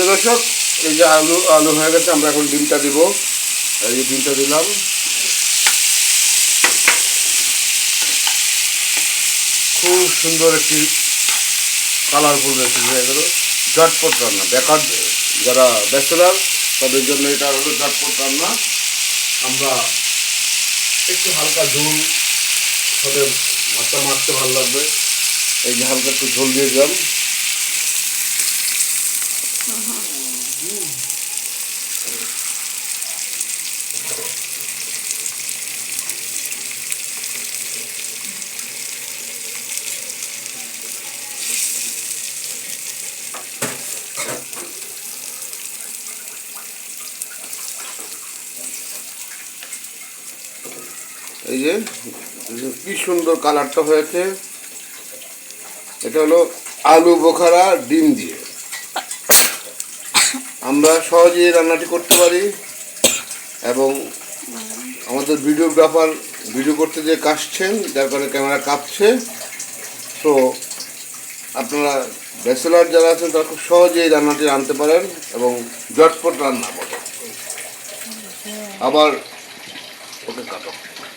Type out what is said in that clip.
দর্শক, এই যে আলু আলু হয়ে গেছে, আমরা এখন ডিমটা দিব। এই যে ডিমটা দিলাম। খুব সুন্দর একটি কালারফুল রেসিপি হয়ে গেল। ঝটপট রান্না। বেকার যারা ব্যাচেলার তাদের জন্য এটা হলো ঝটপট রান্না। আমরা একটু হালকা ঝোল, সাথে ভাতটা মারতে ভালো লাগবে। এই যে হালকা একটু ঝোল দিয়ে দিলাম। এই যে কি সুন্দর কালারটা হয়েছে। এটা হলো আলু বোখারা ডিম দিয়ে। আমরা সহজেই রান্নাটি করতে পারি এবং আমাদের ভিডিওগ্রাফার ভিডিও করতে যে কাশছেন, যার কারণে ক্যামেরা কাঁপছে। তো আপনারা ব্যাচেলার যারা আছেন, তারা খুব সহজেই রান্নাটি আনতে পারেন এবং ঝটপট রান্না বলে আবার ওকে কাটো।